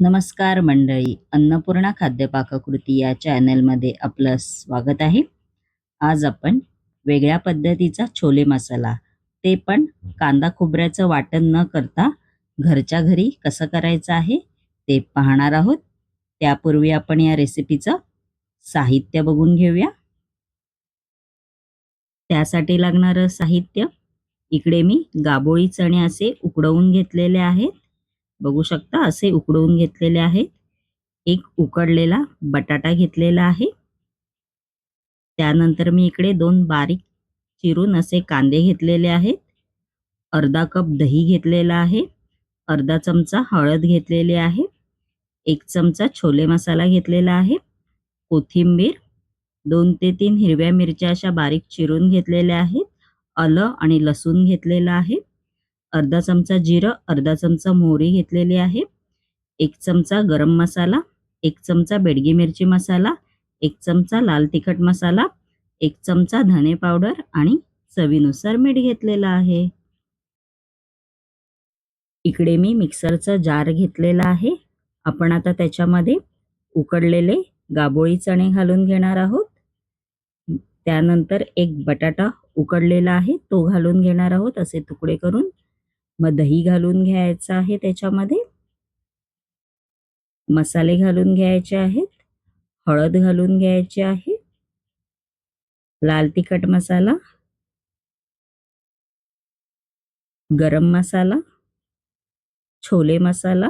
नमस्कार मंडळी अन्नपूर्णा खाद्य पाककृती या चॅनलमध्ये आपलं स्वागत आहे. आज आपण वेगळ्या पद्धतीचा छोले मसाला ते पण कांदा खोबऱ्याचं वाटण न करता घरच्या घरी कसं करायचं आहे ते पाहणार आहोत. त्यापूर्वी आपण या रेसिपीचं साहित्य बघून घेऊया. त्यासाठी लागणारं साहित्य इकडे मी गाबोळी चणे असे उकडवून घेतलेले आहेत. बघू शकता असे उकडवून घेतलेले आहेत. एक उकडलेला बटाटा घेतलेला आहे. त्यानंतर मी इकडे दोन बारीक चिरून असे कांदे घेतलेले आहेत. अर्धा कप दही घेतलेला आहे. अर्धा चमचा हळद घेतलेली आहे. एक चमचा छोले मसाला घेतलेला आहे. कोथिंबीर दोन ते तीन हिरव्या मिरच्या अशा बारीक चिरून घेतलेल्या आहेत. आलं आणि लसूण घेतलेलं आहे. अर्धा चमचा जिरं अर्धा चमचा मोहरी घेतलेली आहे. एक चमचा गरम मसाला एक चमचा बेडगी मिरची मसाला एक चमचा लाल तिखट मसाला एक चमचा धने पावडर आणि चवीनुसार मीठ घेतलेलं आहे. इकडे मी मिक्सरचा जार घेतलेला आहे. आपण आता त्याच्यामध्ये उकडलेले गाबोळी चणे घालून घेणार आहोत. त्यानंतर एक बटाटा उकडलेला आहे तो घालून घेणार आहोत असे तुकडे करून. मग दही घालून घ्यायचं आहे त्याच्यामध्ये. मसाले घालून घ्यायचे आहेत. हळद घालून घ्यायची आहे. लाल तिखट मसाला. गरम मसाला. छोले मसाला.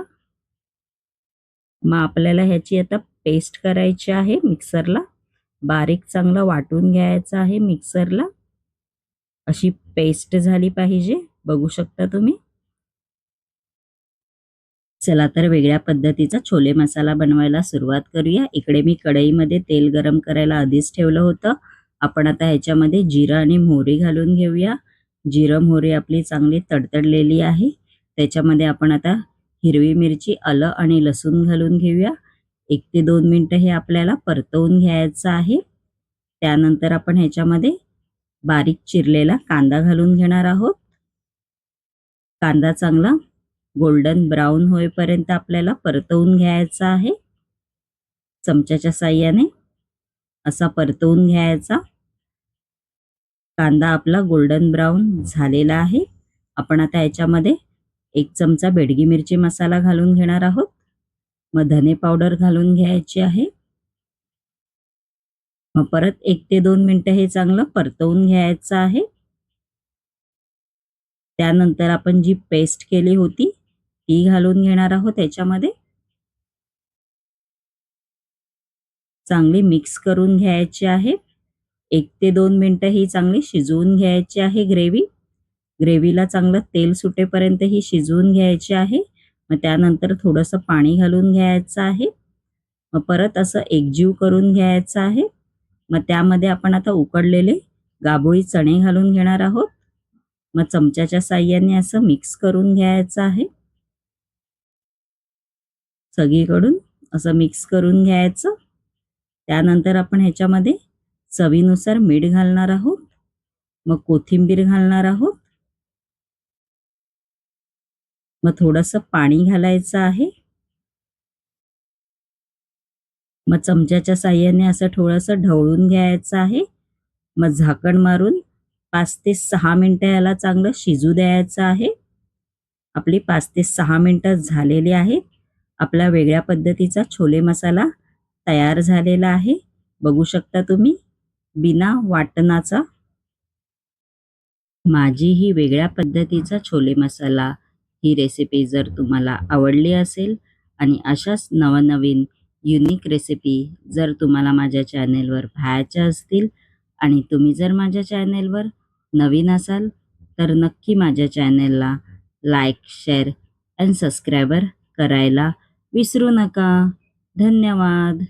मग आपल्याला ह्याची आता पेस्ट करायची आहे मिक्सरला. बारीक चांगलं वाटून घ्यायचं आहे मिक्सरला. अशी पेस्ट झाली पाहिजे. बघू शकता तुम्ही. चला तर वेगळ्या पद्धतीचा छोले मसाला बनवायला सुरुवात करूया. इकडे मी कढईमध्ये तेल गरम करायला आधीच ठेवलं होतं. आपण आता ह्याच्यामध्ये जिरं आणि मोहरी घालून घेऊया. जिरं मोहरी आपली चांगली तडतडलेली आहे. त्याच्यामध्ये आपण आता हिरवी मिरची आलं आणि लसूण घालून घेऊया. एक ते दोन मिनटं हे आपल्याला परतवून घ्यायचं आहे. त्यानंतर आपण ह्याच्यामध्ये बारीक चिरलेला कांदा घालून घेणार आहोत. कांदा चांगला गोल्डन ब्राऊन होईपर्यंत आपल्याला परतवून घ्यायचा आहे. चमच्याच्या साह्याने असा परतवून घ्यायचा. कांदा आपला गोल्डन ब्राऊन झालेला आहे. आपण आता याच्यामध्ये एक चमचा बेडगी मिरची मसाला घालून घेणार आहोत. मग धने पावडर घालून घ्यायची आहे. मग परत एक ते दोन मिनटं हे चांगलं परतवून घ्यायचं आहे. त्यानंतर आपण जी पेस्ट केली होती ती घालून घेणार आहोत त्याच्यामध्ये. चांगली मिक्स करून घ्यायची आहे. एक ते दोन मिनटं ही चांगली शिजवून घ्यायची आहे ग्रेव्ही. ग्रेव्हीला चांगलं तेल सुटेपर्यंत ही शिजवून घ्यायची आहे. मग त्यानंतर थोडंसं पाणी घालून घ्यायचं आहे. मग परत असं एकजीव करून घ्यायचं आहे. मग त्यामध्ये आपण आता उकडलेले गाबोळी चणे घालून घेणार आहोत. मग चमच्याच्या साह्याने असं मिक्स करून घ्यायचं आहे. सगळीकडून असं मिक्स करून घ्यायचं. त्यानंतर आपण ह्याच्यामध्ये चवीनुसार मीठ घालणार आहोत. मग कोथिंबीर घालणार आहोत. मग थोडंसं पाणी घालायचं आहे. मग चमच्याच्या साह्याने असं थोडंसं ढवळून घ्यायचं आहे. मग झाकण मारून पाच ते सहा मिनटं याला चांगलं शिजू द्यायचं आहे. आपली पाच ते सहा मिनटं झालेली आहेत. आपला वेगळ्या पद्धतीचा छोले मसाला तयार झालेला आहे. बघू शकता तुम्ही बिना वाटणाचा. माझी ही वेगळ्या पद्धतीचा छोले मसाला ही रेसिपी जर तुम्हाला आवडली असेल आणि अशाच नवनवीन युनिक रेसिपी जर तुम्हाला माझ्या चॅनेलवर पाहायच्या असतील आणि तुम्ही जर माझ्या चॅनेलवर नवीन असाल तर नक्की माझ्या चॅनेलला लाईक शेअर अँड सबस्क्रायबर करायला विसरू नका. धन्यवाद.